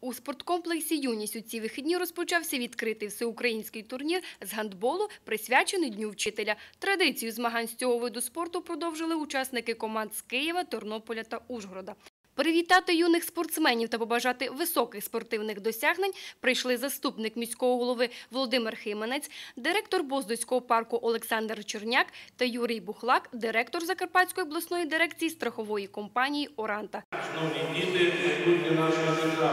У спорткомплексі «Юність» у ці вихідні розпочався відкритий всеукраїнський турнір з гандболу, присвячений Дню вчителя. Традицію змагань з цього виду спорту продовжили учасники команд з Києва, Тернополя та Ужгорода. Привітати юних спортсменів та побажати високих спортивних досягнень прийшли заступник міського голови Володимир Хименець, директор Боздоцького парку Олександр Черняк та Юрій Бухлак, директор Закарпатської обласної дирекції страхової компанії «Оранта». Шановні діти, майбутнє нашої держави.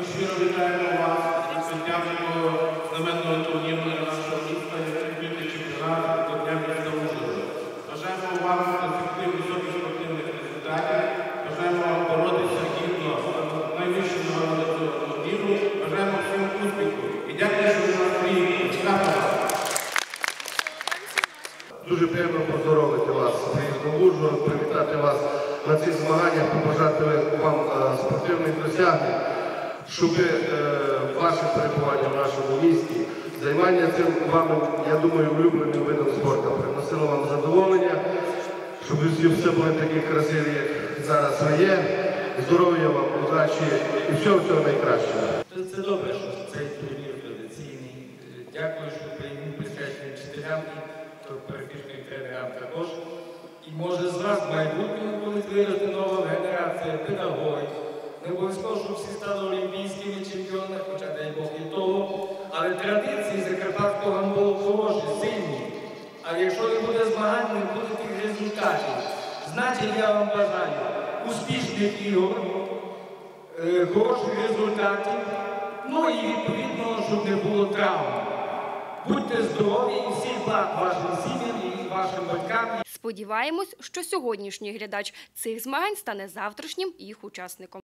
Ми щиро вітаємо вас з відкриттям знаменного турніру для нашого міста, як відкритий чемпіонат до Дня міста Ужгорода. Бажаємо вам досягти високих спортивних результатів, бажаємо вам боротися гідно нагороди цього турніру, бажаємо всім успіху. І дякую, що ви нас приїхали. Дуже приємно поздоровити вас з приїздом Ужгород, привітати вас на цих змаганнях, побажати вам е, спортивних досягнень, щоб е, ваше перебування в нашому місті, займання цим вами, я думаю, улюбленим видом спорту приносило вам задоволення, щоб все були такі красиві, як зараз є. Здоров'я вам, удачі і всього всього найкращого. Це, добре, що цей турнір традиційний. Дякую, що прийму присвячений вчителям і то перехідним тренерам також. І може з вас в майбутньому колись виросте нова генерація педагогів. Не обов'язково, щоб всі стали Але традиції закарпатського гандболу хороші, сильні. А якщо не буде змагань, не буде тих результатів. Значить, я вам бажаю успішних ігор, е, хороших результатів, ну і відповідно, щоб не було травм. Будьте здорові і всіх благ вашим сім'ям і вашим батькам. Сподіваємось, що сьогоднішній глядач цих змагань стане завтрашнім їх учасником.